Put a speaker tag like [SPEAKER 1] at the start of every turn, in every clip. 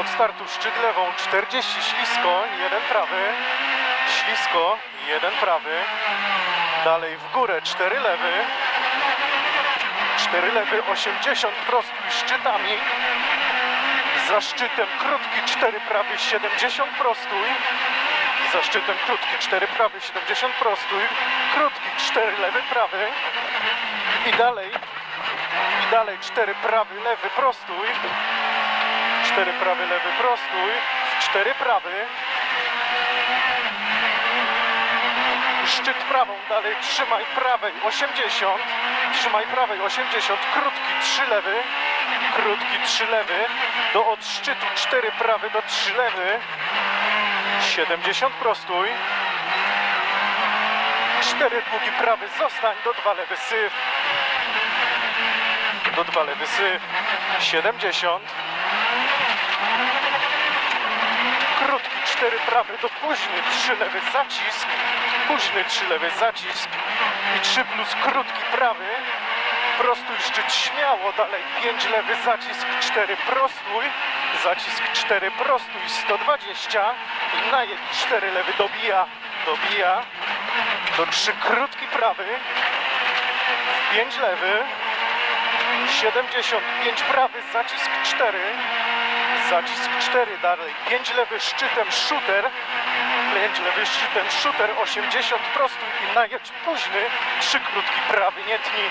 [SPEAKER 1] Od startu szczyt lewą 40 ślisko, jeden prawy, ślisko, jeden prawy. Dalej w górę 4 lewy, 4 lewy 80 prostuj szczytami. Za szczytem krótki 4 prawy 70 prostuj. Za szczytem krótki 4 prawy 70 prostuj. Krótki 4 lewy prawy. I dalej. I dalej 4 prawy lewy prostuj. 4 prawy lewy prostuj. 4 prawy. Szczyt prawą, dalej trzymaj prawej 80, trzymaj prawej 80, krótki 3 lewy, krótki 3 lewy, do od szczytu 4 prawy do 3 lewy, 70 prostój, 4 długi prawy zostań, do 2 lewy syf, do 2 lewy syf, 70, krótki 4 prawy do późny 3 lewy zacisk, późny 3 lewy zacisk. I 3 plus krótki prawy, prostój szczyt śmiało, dalej 5 lewy zacisk 4 prostój, zacisk 4 prostój 120 i najedź 4 lewy dobija, dobija, do 3 krótki prawy, 5 lewy, 75 prawy, zacisk 4, zacisk 4 dalej, 5 lewy szczytem shooter, 5 lewy szczytem shooter, 80 prostój i najedź późny, 3 krótki prawy, nie tnij,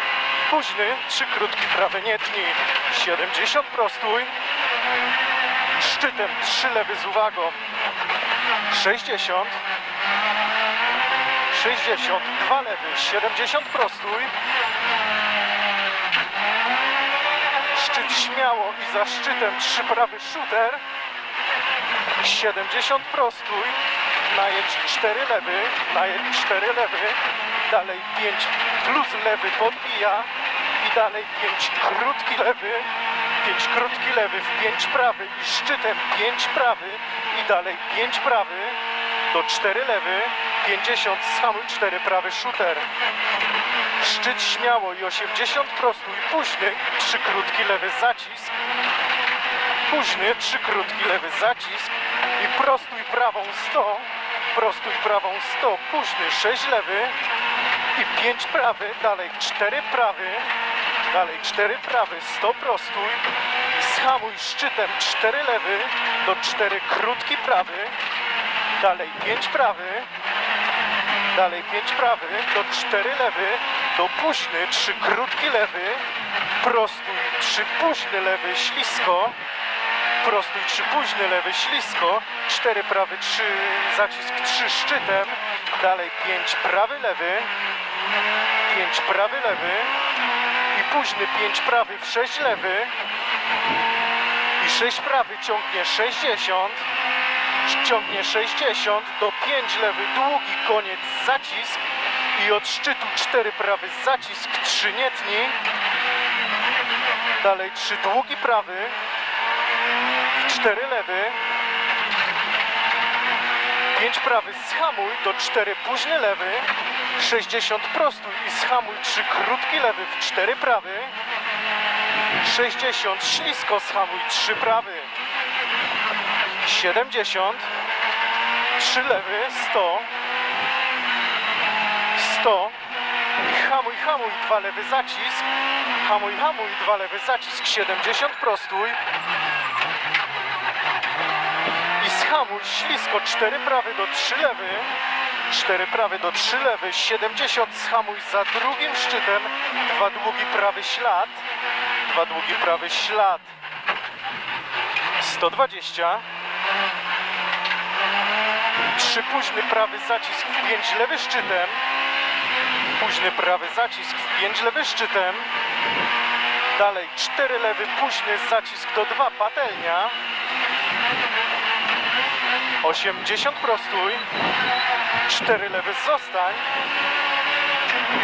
[SPEAKER 1] późny, 3 krótki prawy, nie tnij, 70 prostój, szczytem 3 lewy z uwagą, 60, 60, 2 lewy, 70 prostój, szczyt śmiało i za szczytem 3 prawy shooter, 70 prostój, najedź 4 lewy, najedź 4 lewy, dalej 5 plus lewy podbija i dalej 5 krótki lewy, 5 krótki lewy w 5 prawy i szczytem 5 prawy. I dalej 5 prawy. Do 4 lewy, 50 samuj 4 prawy shooter. Szczyt śmiało i 80 prostój, późny 3 krótki lewy zacisk, późny 3 krótki lewy zacisk i prostój prawą 100, prostój prawą 100, późny 6 lewy i 5 prawy, dalej 4 prawy, dalej 4 prawy, 100 prostój i schamuj szczytem 4 lewy do 4 krótki prawy, dalej 5 prawy, dalej 5 prawy, do 4 lewy, do późny 3 krótki lewy, prostój 3 późny lewy, ślisko, prostój 3 późny lewy, ślisko, 4 prawy, 3 zacisk 3 szczytem, dalej 5 prawy lewy, 5 prawy lewy. I późny 5 prawy w 6 lewy. I 6 prawy ciągnie 60, ciągnie 60 do 5 lewy, długi koniec, zacisk. I od szczytu 4 prawy, zacisk 3 nie tnij, dalej 3 długi prawy, 4 lewy, 5 prawy, schamuj do 4 późny lewy, 60 prostój i schamuj 3 krótki lewy w 4 prawy, 60 ślisko, schamuj 3 prawy, 70, 3 lewy, 100, 100 i hamuj, hamuj, 2 lewy zacisk, hamuj, hamuj, 2 lewy zacisk, 70 prostój i schamuj ślisko, 4 prawy do 3 lewy, 4 prawy do 3 lewy, 70 schamuj za drugim szczytem, 2 długi prawy ślad, 2 długi prawy ślad, 120 3 późny prawy zacisk w 5 lewy szczytem. Późny prawy zacisk w 5 lewy szczytem. Dalej 4 lewy późny zacisk do 2 patelnia. 80 prostój. 4 lewy zostań.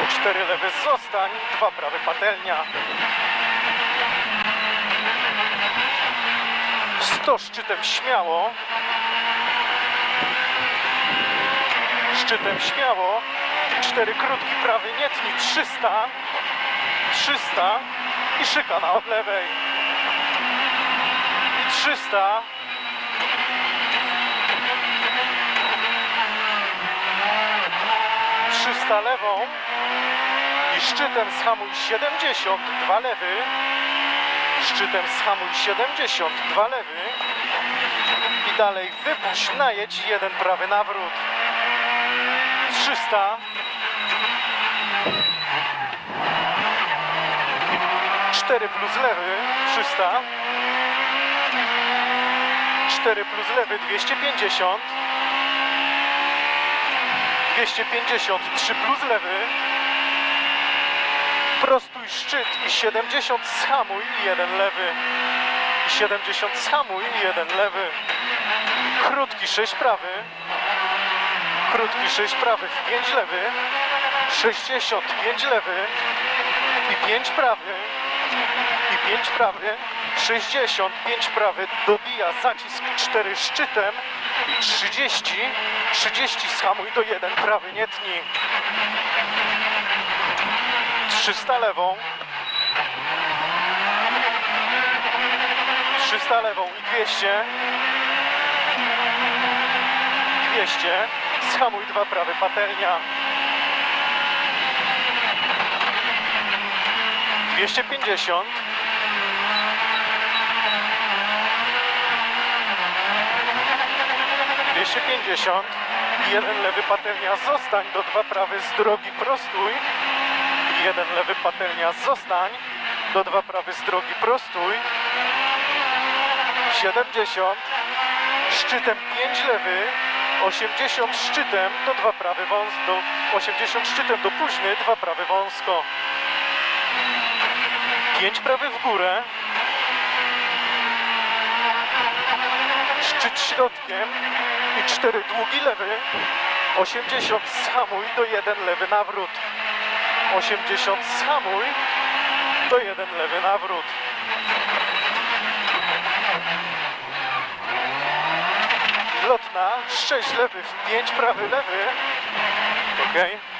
[SPEAKER 1] 4 lewy zostań. 2 prawy patelnia. 100 szczytem śmiało. szczytem śmiało. Cztery krótki prawy nietni 300, 300 i szykana od lewej. I 300. Trzysta lewą i szczytem schamuj 70, dwa lewy, szczytem schamuj 70, dwa lewy i dalej wypuść, najedź jeden prawy nawrót. 300, 4 plus lewy, 300, 4 plus lewy, 250, 250, 3 plus lewy, prostuj szczyt i 70 schamuj jeden lewy, i 70 schamuj jeden lewy, krótki 6 prawy, krótki 6 prawy w 5 lewy, 60, 5 lewy i 5 prawy, i 5 prawy, 60, 5 prawy, dobija zacisk 4 szczytem i 30, 30 schamuj do 1 prawy, nie tnij. 300 lewą, 300 lewą i 200, 200, schamuj 2 prawy, patelnia. 250 250 jeden lewy patelnia zostań do dwa prawy z drogi prostuj. Jeden lewy patelnia zostań do dwa prawy z drogi prostuj. 70 szczytem 5 lewy 80 szczytem do dwa prawy wąs do 80 szczytem do późny dwa prawy wąsko 5 prawy w górę. Szczyt środkiem i 4 długi lewy. 80 schamuj do 1 lewy nawrót. 80 schamuj do 1 lewy nawrót. Lotna 6 lewy w 5 prawy lewy. Ok.